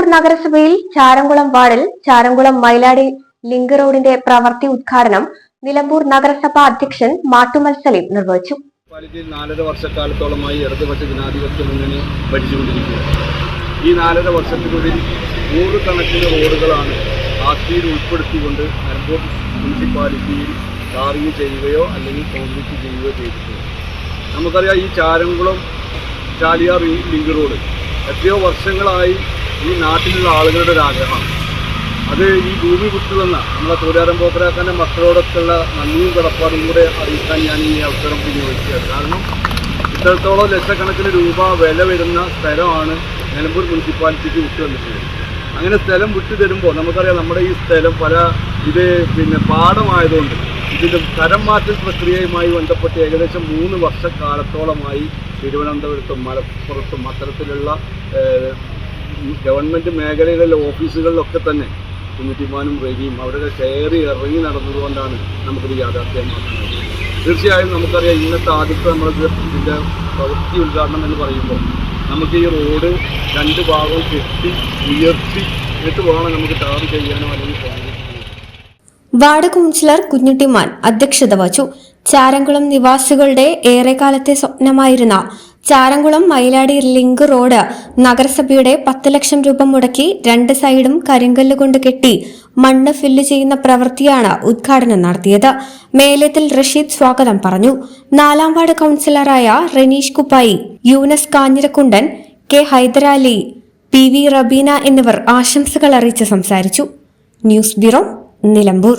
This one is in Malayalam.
നിലമ്പൂർ നഗരസഭയിൽ ചാരംകുളം വാർഡിൽ ചാരംകുളം മൈലാടി ലിങ്ക് റോഡിന്റെ പ്രവൃത്തി ഉദ്ഘാടനം നിലമ്പൂർ നഗരസഭാ അധ്യക്ഷൻ മാട്ടുമൽ സലീം നിർവഹിച്ചു. നാലര വർഷക്കാലത്തോളമായി ഇടതുപക്ഷ ജനാധിപത്യ മുന്നണി ഭരിച്ചുകൊണ്ടിരിക്കുകയാണ്. ഈ നാലര വർഷത്തിനുള്ളിൽ നൂറുകണക്കിന് റോഡുകളാണ് ആസ്തിയിൽ ഉൾപ്പെടുത്തിക്കൊണ്ട് നിലമ്പൂർ മുനിസിപ്പാലിറ്റിയിൽ ടാറിങ് ചെയ്യുകയോ അല്ലെങ്കിൽ കോൺക്രീറ്റ് ചെയ്യുകയോ ചെയ്തിട്ടുണ്ട്. നമുക്കറിയാം ഈ ചാരംകുളം ചാലിയാർ ലിങ്ക് റോഡ് എത്രയോ വർഷങ്ങളായി ഈ നാട്ടിലുള്ള ആളുകളുടെ ഒരു ആഗ്രഹമാണ് അത് ഈ ഭൂമി വിട്ടുവന്ന നമ്മളെ തൊഴിലാരം പോക്കരാക്കാന്റെ മക്കളോടൊക്കെയുള്ള നന്ദിയും കടപ്പാടും കൂടെ അറിയിക്കാൻ ഞാൻ ഈ അവസരം വിനിയോഗിച്ചത് കാരണം ഇത്രത്തോളം ലക്ഷക്കണക്കിന് രൂപ വില വരുന്ന സ്ഥലമാണ് നിലമ്പൂർ മുനിസിപ്പാലിറ്റിക്ക് വിട്ടു വന്നിട്ടുള്ളത്. അങ്ങനെ സ്ഥലം വിട്ടു തരുമ്പോൾ നമുക്കറിയാം നമ്മുടെ ഈ സ്ഥലം പല ഇത് പിന്നെ പാടമായതുകൊണ്ട് ഇതിന്റെ തരം മാറ്റൽ പ്രക്രിയയുമായി ബന്ധപ്പെട്ട് ഏകദേശം മൂന്ന് വർഷക്കാലത്തോളമായി തിരുവനന്തപുരത്തും മലപ്പുറത്തും അത്തരത്തിലുള്ള ഗവൺമെന്റ് മേഖലയിലുള്ള ഓഫീസുകളിലൊക്കെ തന്നെ കുഞ്ഞിത്തിമാനും റെഗിയും അവരുടെ കയറി ഇറങ്ങി നടന്നതുകൊണ്ടാണ് നമുക്കിത് യാഥാർത്ഥ്യമാക്കുന്നത് തീർച്ചയായും നമുക്കറിയാം ഇന്നത്തെ ആദ്യത്തെ നമ്മുടെ ഇതിന്റെ പ്രവൃത്തി ഉദ്ഘാടനം എന്ന് പറയുമ്പോൾ നമുക്ക് ഈ റോഡ് രണ്ട് ഭാഗവും കെട്ടി ഉയർത്തി എന്നിട്ട് വേണം നമുക്ക് ടാർ ചെയ്യാനോ അല്ലെങ്കിൽ വാർഡ് കൗൺസിലർ കുഞ്ഞുട്ടിമാൻ അധ്യക്ഷത വഹിച്ചു. ചാരംകുളം നിവാസികളുടെ ഏറെക്കാലത്തെ സ്വപ്നമായിരുന്ന ചാരംകുളം മയിലാടി ലിങ്ക് റോഡ് നഗരസഭയുടെ പത്ത് ലക്ഷം രൂപ മുടക്കി രണ്ട് സൈഡും കരിങ്കല്ല് കൊണ്ട് കെട്ടി മണ്ണ് ഫില്ല് ചെയ്യുന്ന പ്രവൃത്തിയാണ് ഉദ്ഘാടനം നടത്തിയത്. മേലത്തിൽ റഷീദ് സ്വാഗതം പറഞ്ഞു. നാലാം ward കൗൺസിലറായ Reneesh Kuppayi Yunus Kanhirakkundan K Hydarali P V Rabeena എന്നിവർ ആശംസകൾ അറിയിച്ച് സംസാരിച്ചു. News bureau Nilambur.